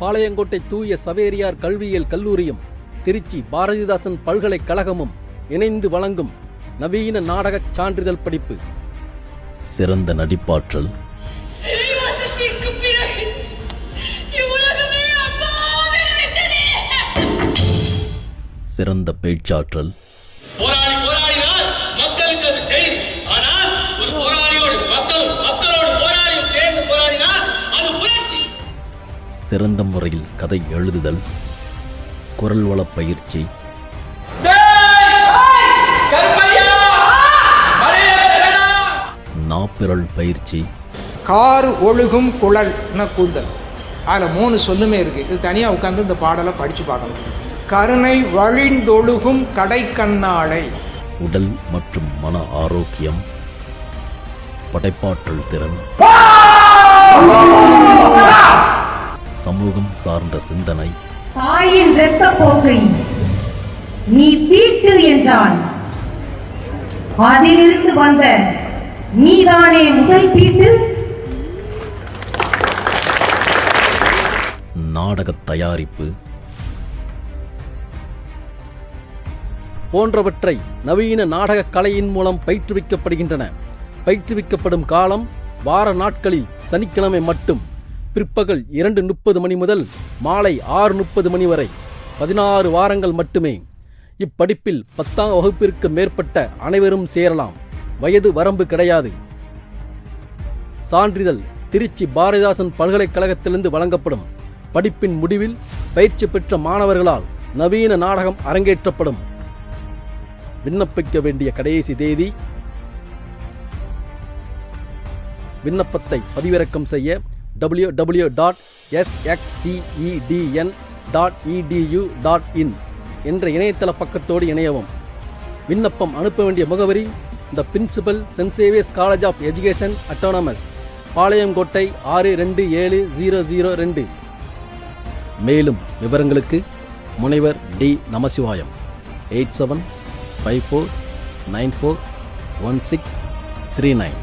பாளையங்கோட்டை தூய சவேரியார் கல்வியியல் கல்லூரியும் திருச்சி பாரதிதாசன் பல்கலைக்கழகமும் இணைந்து வழங்கும் நவீன நாடகச் சான்றிதழ் படிப்பு. சிறந்த நடிப்பாற்றல். சிறந்த பேச்சாற்றல். சிறந்த முறையில் கதை எழுதுதல் குரல் வளப் பயிற்சி. நாப்பிரல் பயிற்சி. கார் ஒழுகும் குழல்ன கூந்தல். அதில் மூணு சொல்லுமே இருக்குது இது தனியாக உட்காந்து இந்த பாடலை படித்து பார்க்கணும். கருணை வழிந்தொழுகும் கடைக்கண்ணாளை. உடல் மற்றும் மன ஆரோக்கியம். படைப்பாற்றல் திறன். சமூகம் சார்ந்த சிந்தனை. தாயின் இரத்த போக்கை நீ தீட்டு என்றான். அதிலிருந்து வந்த நீதானே முதல் தீட்டு? நாடகத் தயாரிப்பு. போன்றவற்றை நவீன நாடகக் கலையின் மூலம் பயிற்றுவிக்கப்படுகின்றன. பயிற்றுவிக்கப்படும் காலம் வார நாட்களில் சனிக்கிழமை மட்டும். பிற்பகல் இரண்டு முப்பது மணி முதல் மாலை ஆறு முப்பது மணி வரை பதினாறு வாரங்கள் மட்டுமே. இப்படிப்பில் பத்தாம் வகுப்பிற்கு மேற்பட்ட அனைவரும் சேரலாம். வயது வரம்பு கிடையாது. சான்றிதழ் திருச்சி பாரதிதாசன் பல்கலைக்கழகத்திலிருந்து வழங்கப்படும். படிப்பின் முடிவில் பயிற்சி பெற்ற மாணவர்களால் நவீன நாடகம் அரங்கேற்றப்படும். விண்ணப்பிக்க வேண்டிய கடைசி தேதி விண்ணப்பத்தை பதிவிறக்கம் செய்ய W W dot SXCETN dot edu dot in என்ற இணையதள பக்கத்தோடு இணையவும். விண்ணப்பம் அனுப்ப வேண்டிய முகவரி the principal Saint Xavier's college of education autonomous Palayamkottai ஆறு ரெண்டு ஏழு ஜீரோ ஜீரோ ரெண்டு. மேலும் விவரங்களுக்கு முனைவர் D Namasivayam eight seven five four nine four one six three nine.